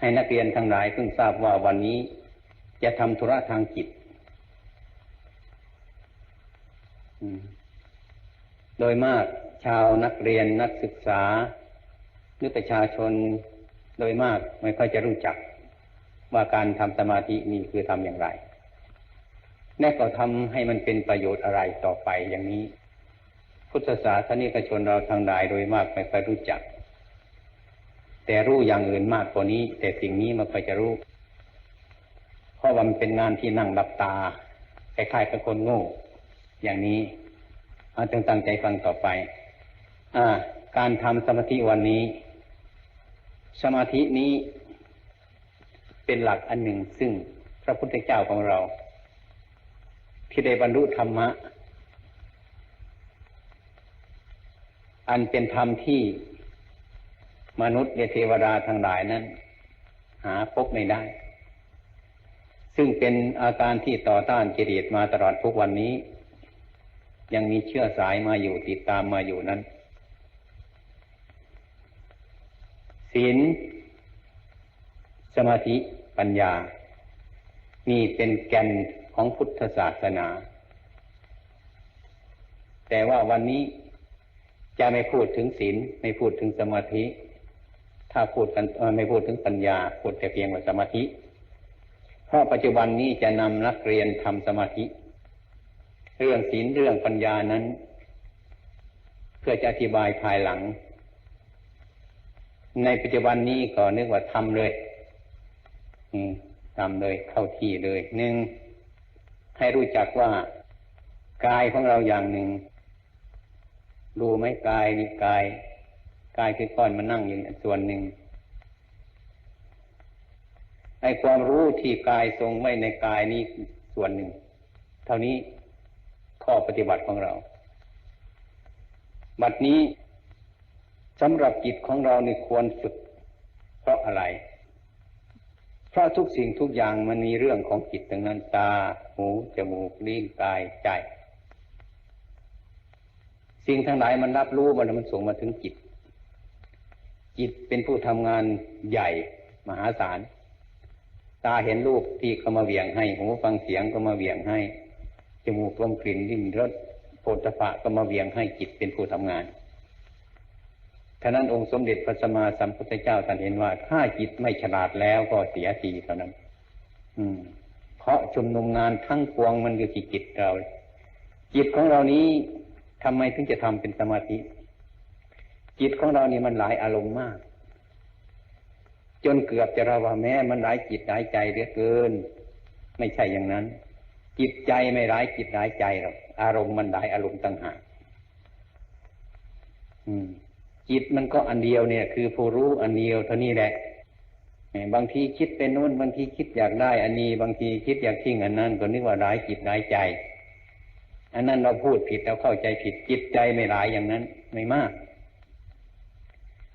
ให้นักเรียนทั้งหลายเพิ่งทราบว่าวันนี้จะทำธุระทางจิตโดยมากชาวนักเรียนนักศึกษา หรือประชาชนโดยมากไม่ค่อยจะรู้จัก ว่าการทำสมาธินี่คือทำอย่างไร แน่ก็ทำให้มันเป็นประโยชน์อะไรต่อไปอย่างนี้ พุทธศาสนิกชนเราทางใดโดยมากไม่ค่อยรู้จัก แต่รู้อย่างอื่นมากกว่านี้ แต่สิ่งนี้มันก็จะรู้ เพราะว่ามันเป็นงานที่นั่งหลับตาคล้ายๆกับคนโง่ อย่างนี้เอาจงตั้งใจฟังต่อไป อ่า การทำสมาธิวันนี้ สมาธินี้เป็นหลักอันหนึ่งซึ่งพระพุทธเจ้าของเรา ที่ได้บรรลุธรรมะ อันเป็นธรรมที่ มนุษย์เทวดาทั้งหลายนั้น หาพบไม่ได้ ซึ่งเป็นอาการที่ต่อต้านกิเลสมาตลอดทุกวันนี้ ยังมีเชื่อสายมาอยู่ติดตามมาอยู่นั้นศีลสมาธิปัญญา นี่เป็นแก่นของพุทธศาสนา แต่ว่าวันนี้จะไม่พูดถึงศีลไม่พูดถึงสมาธิ ถ้าพูดกันไม่พูดถึงปัญญาพูดแต่เพียงว่าสมาธิ เพราะปัจจุบันนี้จะนำนักเรียนทำสมาธิ เรื่องศีลเรื่องปัญญานั้น เพื่อจะอธิบายภายหลัง ในปัจจุบันนี้ก็นึกว่าทำเลยทำเลยเข้าที่เลยหนึ่งให้รู้จักว่ากายของเราอย่างหนึ่งดูไหมกายนี่กาย กายคือก้อนมานั่งอยู่ส่วนหนึ่งไอ้ความรู้ที่กายทรงไว้ในกายนี้ส่วนหนึ่ง เท่านี้ข้อปฏิบัติของเรา บัดนี้สำหรับจิตของเราในควรฝึก เพราะอะไร เพราะทุกสิ่งทุกอย่างมันมีเรื่องของจิตทั้งนั้นตา หู จมูก ลิ้น กาย ใจ สิ่งทั้งหลายมันรับรู้มันมันส่งมาถึงจิต จิตเป็นผู้ทำงานใหญ่มหาศาล ตาเห็นรูปที่เขามาเวียงให้ หูฟังเสียงก็มาเวียงให้ จมูกลมกลิ่นลิ้นรสโผฏฐะก็มาเวียงให้จิตเป็นผู้ทำงานฉะนั้นองค์สมเด็จพระสัมมาสัมพุทธเจ้าท่านเห็นว่า ถ้าจิตไม่ฉลาดแล้วก็เสียทีเท่านั้น อืม เพราะชุมนุมงานทั้งปวงมันอยู่ที่จิตเรา จิตของเรานี้ทำไมถึงจะทำเป็นสมาธิ จิตของเรานี่มันหลายอารมณ์มาก จนเกือบจะเราว่าแม้มันหลายจิตหลายใจเหลือเกิน ไม่ใช่อย่างนั้น จิตใจไม่หลายจิตหลายใจหรอกอารมณ์มันหลายอารมณ์ต่างหากจิตมันก็อันเดียวเนี่ย คือผู้รู้อันเดียวเท่านี้แหละบางทีคิดเป็นนู้นบางทีคิดอยากได้ อันนี้ บางทีคิดอยากทิ้งอันนั้นก็นึกว่าร้ายจิตร้ายใจ อันนั้นเราพูดผิดเราเข้าใจผิดจิตใจไม่ร้ายอย่างนั้น ไม่มาก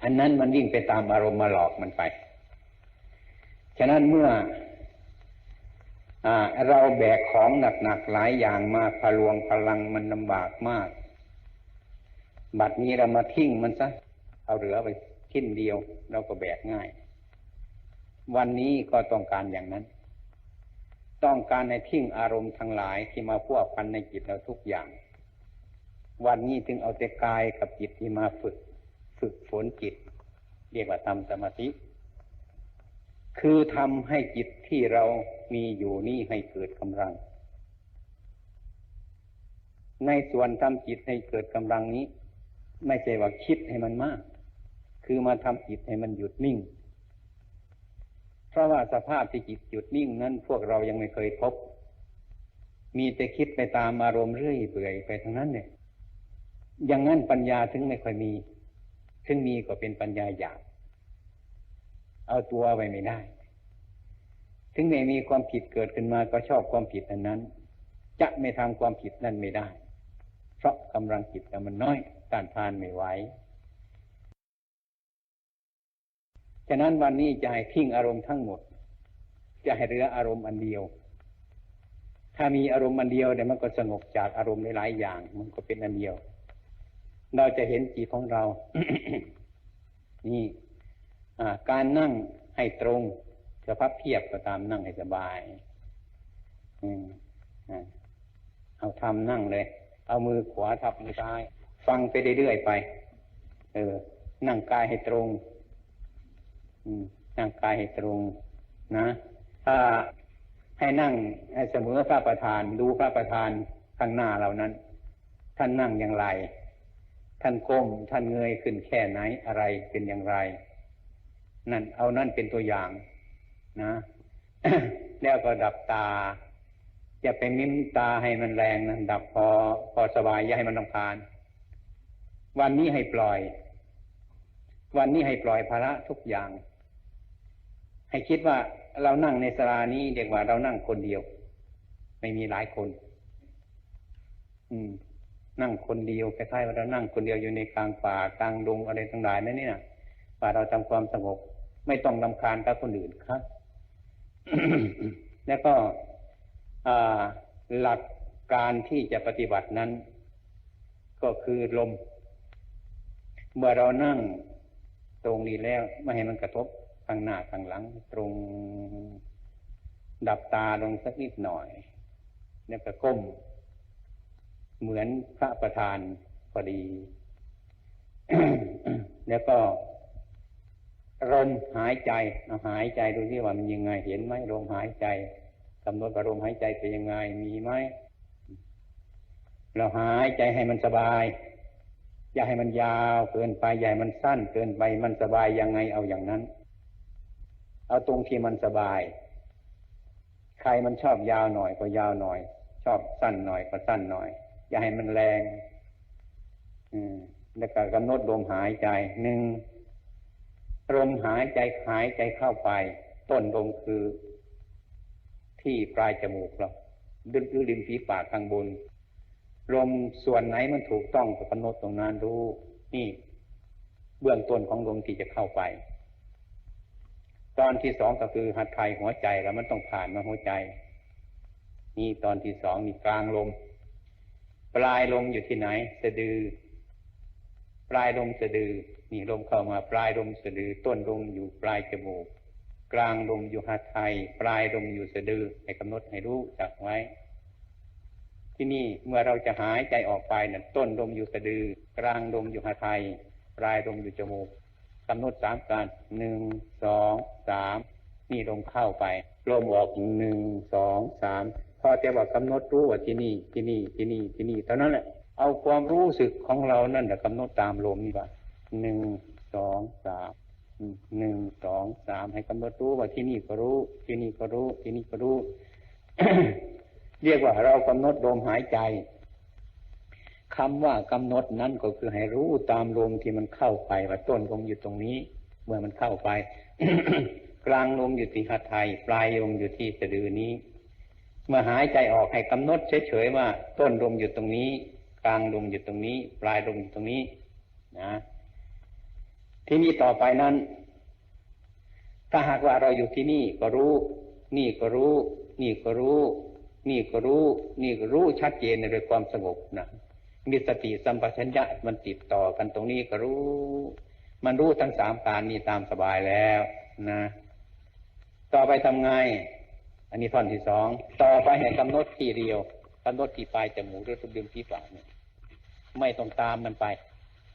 อันนั้นมันวิ่งไปตามอารมณ์มาหลอกมันไป ฉะนั้นเมื่ออเราแบกของหนักๆหลายอย่างมาพลวงพลังมันลำบากมาก บัดนี้เรามาทิ้งมันซะเอาเหลือไปทิ้นเดียว เราก็แบกง่าย วันนี้ก็ต้องการอย่างนั้น ต้องการในทิ้งอารมณ์ทั้งหลายที่มาพัวพันในจิตเราทุกอย่าง วันนี้จึงเอาแต่กายกับจิตที่มาฝึก ฝึกฝนจิต เรียกว่าทำสมาธิ คือทำให้จิตที่เรามีอยู่นี่ให้เกิดกำลัง ในส่วนทำจิตให้เกิดกำลังนี้ ไม่ใช่ว่าคิดให้มันมาก คือมาทำจิตให้มันหยุดนิ่ง เพราะว่าสภาพที่จิตหยุดนิ่งนั้นพวกเรายังไม่เคยพบ มีแต่คิดไปตามอารมณ์เรื่อยเปื่อยไปทั้งนั้นเนี่ยอย่างนั้นปัญญาถึงไม่ค่อยมี ถึงมีก็เป็นปัญญาหยาบเอาตัวไวไม่ได้ ถึงไม่มีความผิดเกิดขึ้นมาก็ชอบความผิดอันนั้น จะไม่ทำความผิดนั้นไม่ได้ เพราะกำลังจิตมันน้อยการทานไม่ไหวฉะนั้นวันนี้จะให้ทิ้งอารมณ์ทั้งหมด จะให้เหลืออารมณ์อันเดียว ถ้ามีอารมณ์อันเดียวเดี๋ยมันก็สงบจากอารมณ์หลายอย่าง มันก็เป็นอันเดียว เราจะเห็นจิตของเรา นี่การนั่งให้ตรงจะพับเพียบก็ตามนั่งให้สบายอเอาทำนั่งเลย เอามือขวาทับมือซ้าย ฟังไปเรื่อยๆไป เออ นั่งกายให้ตรงนั่งกายให้ตรง นะ ถ้าให้นั่งให้เสมอพระประธาน ดูพระประธานข้างหน้าเรานั้น ท่านนั่งอย่างไร ท่านก้มท่านเงยขึ้นแค่ไหนอะไรเป็นอย่างไร นั่นเอานั่นเป็นตัวอย่างนะแล้วก็ดับตา อย่าไปมิ้มตาให้มันแรงนะดับพอพอสบายอย่าให้มันรำคาญ วันนี้ให้ปล่อย วันนี้ให้ปล่อยภาระทุกอย่าง ให้คิดว่าเรานั่งในสรานี้เรียกว่าเรานั่งคนเดียว ไม่มีหลายคน อืม นั่งคนเดียวคล้ายๆว่าเรานั่งคนเดียวอยู่ในกลางป่ากลางดงอะไรทั้งหลายนั่นเนี่ยป่าเราทำความสงบ ไม่ต้องลำคาญกับคนอื่นครับ แล้วก็หลักการที่จะปฏิบัตินั้น ก็คือลม เมื่อเรานั่งตรงนี้แล้วไม่ให้มันกระทบข้างหน้าข้างหลัง ตรงดับตาลงสักนิดหน่อย แล้วก็ก้ม เหมือนพระประธานพอดี แล้วก็ลมหายใจหายใจดูที่ว่ามันยังไง เห็นไหมลมหายใจกำหนดว่าลมหายใจเป็นยังไงมีไหมเราหายใจให้มันสบาย อย่าให้มันยาวเกินไปอย่าให้มันสั้นเกินไปมันสบายยังไงเอาอย่างนั้น เอาตรงที่มันสบาย ใครมันชอบยาวหน่อยก็ยาวหน่อย ชอบสั้นหน่อยก็สั้นหน่อย อย่าให้มันแรง อืมแล้วก็กำหนดลมหายใจหนึ่งลมหายใจหายใจเข้าไป ต้นลมคือ ที่ปลายจมูกเราดึงริมฝีปากข้างบนลมส่วนไหนมันถูกต้องก็กำหนดตรงนั้นรู้นี่เบื้องต้นของลมที่จะเข้าไป ตอนที่สองก็คือหัดไทยหัวใจแล้วมันต้องผ่านมาหัวใจ นี่ตอนที่สองนี่กลางลม ปลายลมอยู่ที่ไหน สะดือ ปลายลมสะดือนี่ลมเข้ามาปลายลมสะดือ ต้นลมอยู่ปลายจมูก กลางลมอยู่หัดไทยปลายลมอยู่สะดือให้กำหนดให้รู้จักไว้ ที่นี่เมื่อเราจะหายใจออกไปนะ่ะต้นลมอยู่สะดือ กลางลมอยู่หัดไทยปลายลมอยู่จมูกกำหนดสามการหนึ่งสองสามนี่ลมเข้าไปลมออกหนึ่งสองสาม อแต่ว่ากำหนดรู้ว่าที่นี่ที่นี่ที่นี่ที่นี่เท่านั้นแหละเอาความรู้สึกของเรานั่นแหละกำหนดตามลมนี่ว่าหนึ่งสองสามหนึ่งสองสามให้กำหนดรู้ว่าที่นี่ก็รู้ ที่นี่ก็รู้ ที่นี่ก็รู้ เรียกว่าเรากำหนดลมหายใจคำว่ากำหนดนั้นก็คือให้รู้ตามลมที่มันเข้าไปว่าต้นลมอยู่ตรงนี้ เมื่อมันเข้าไป กลางลมอยู่ที่หัดไทยปลายลมอยู่ที่สะดือนี้ เมื่อหายใจออกให้กำหนดเฉยๆว่า ต้นลมอยู่ตรงนี้ กลางลมอยู่ตรงนี้ ปลายลมอยู่ตรงนี้นะที่นี่ต่อไปนั้น ถ้าหากว่าเราอยู่ที่นี่ก็รู้ นี่ก็รู้ นี่ก็รู้ นี่ก็รู้ นี่ก็รู้ชัดเจนในโดยความสงบนะมีสติสัมปชัญญะมันติดต่อกันตรงนี้ก็รู้ มันรู้ทั้งสามการนี้ตามสบายแล้วนะ ต่อไปทำไง อันนี้ท่อนที่สองต่อไปให้กำหนดที่เดียวกำหนดที่ปลายจมูกหรือทุบดึงที่ปากเนี่ยไม่ต้องตามมันไป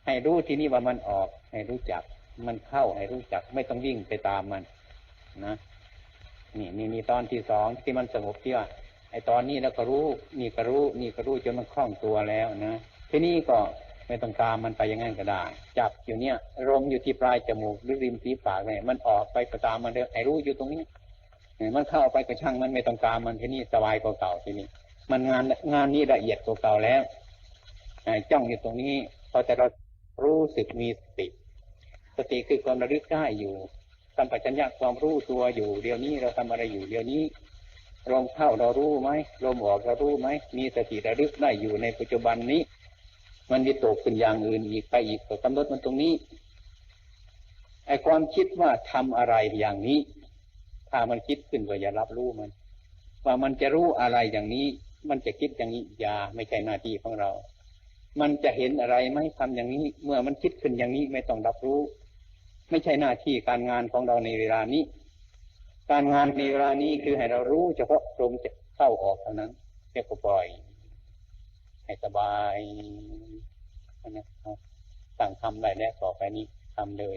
ให้รู้ที่นี่ว่ามันออก ให้รู้จัก มันเข้าให้รู้จัก ไม่ต้องวิ่งไปตามมัน นะนี่นี่นี่ตอนที่สองที่มันสงบที่ว่าไอตอนนี้แล้วก็รู้ นี่ก็รู้ นี่ก็รู้จนมันคล่องตัวแล้วนะทีนี้ก็ไม่ต้องตามมันไปยังไงก็ได้ จับอยู่เนี่ยลมอยู่ที่ปลายจมูกหรือริมฝีปากเนี่ยมันออกไปก็ตามมันเลยไอรู้อยู่ตรงนี้ มันเข้าไปก็ช่างมันไม่ต้องตามมันทีนี้สบายกว่าเก่าที่นี้มันงานงานนี้ละเอียดกว่าเก่าแล้วจ้องอยู่ตรงนี้พอแต่เรารู้สึกมีสติ สติคือความระลึกได้อยู่สัมปชัญญะความรู้ตัวอยู่ เดี๋ยวนี้เราทำอะไรอยู่เดี๋ยวนี้ลมเข้าเรารู้ไหมลมออกเรารู้ไหมมีสติระลึกได้อยู่ในปัจจุบันนี้ มันมีตกขึ้นอย่างอื่นอีกไปอีกก็กำหนดมันตรงนี้ไอความคิดว่าทำอะไรอย่างนี้ ถ้ามันคิดขึ้นก็อย่ารับรู้มัน ว่ามันจะรู้อะไรอย่างนี้ มันจะคิดอย่างนี้อย่าไม่ใช่หน้าที่ของเรา มันจะเห็นอะไรไหมทำอย่างนี้ เมื่อมันคิดขึ้นอย่างนี้ไม่ต้องรับรู้ ไม่ใช่หน้าที่การงานของเราในเวลานี้ การงานในเวลานี้คือให้เรารู้เฉพาะลมจะเข้าออกเท่านั้นเรียกว่ปล่อย ให้สบายนะครับสั่งทำได้แล้วต่อไปนี้ทำเลย